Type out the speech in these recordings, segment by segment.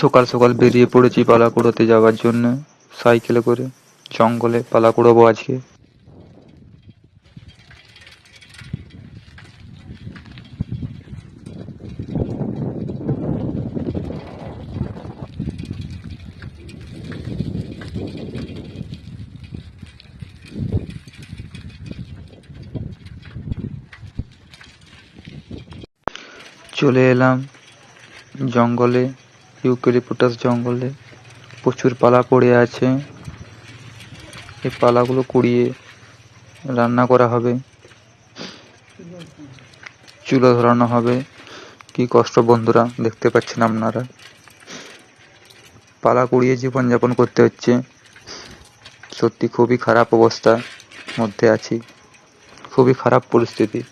সকাল সকাল বেরিয়ে পড়েছি পালা কুড়োতে যাওয়ার জন্য, সাইকেলে করে, জঙ্গলে পালা কুড়োবো আজকে। চলে এলাম জঙ্গলে। ইউক্যালিপটাস জঙ্গলে প্রচুর পালা পড়ে আছে। এই পালাগুলো কুড়িয়ে রান্না করা হবে। চুলো ধরানো হবে। কি কষ্ট বন্ধুরা, দেখতে পাচ্ছেন আপনারা। পালা কুড়িয়ে জীবনযাপন করতে হচ্ছে। সত্যি খুবই খারাপ অবস্থার মধ্যে আছি। খুবই খারাপ পরিস্থিতি।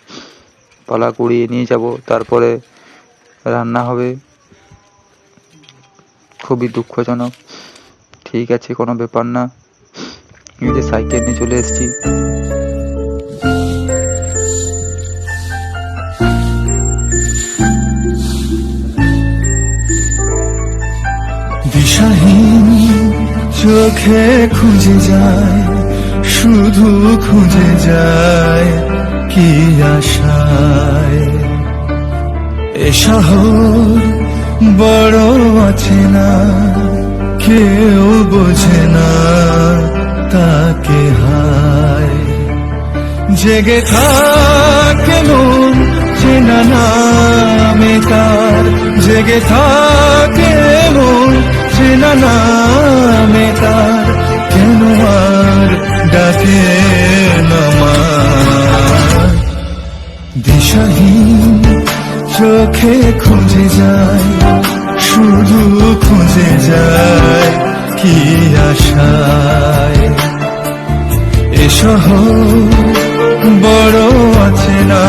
পালা কুড়িয়ে নিয়ে যাব, তারপরে রান্না হবে। খুবই দুঃখজনক। ঠিক আছে, কোনো ব্যাপার না। এই যে সাইকেল নিয়ে চলে এসেছি। দিশাহীন চোখে খুঁজে যায়, শুধু খুঁজে যায় কি আশায়। এ শহর বড় আছে না কেউ বোঝে না তাকে হায়। জেগে থাকে মন চেনা নামে তার। জেগে থাকে মন চেনা নামে তার। কেন আর ডাকে দিশাহীন চোখে খুঁজে যায়, শুধু খুঁজে কি আশায়? এসহ বড় আছে না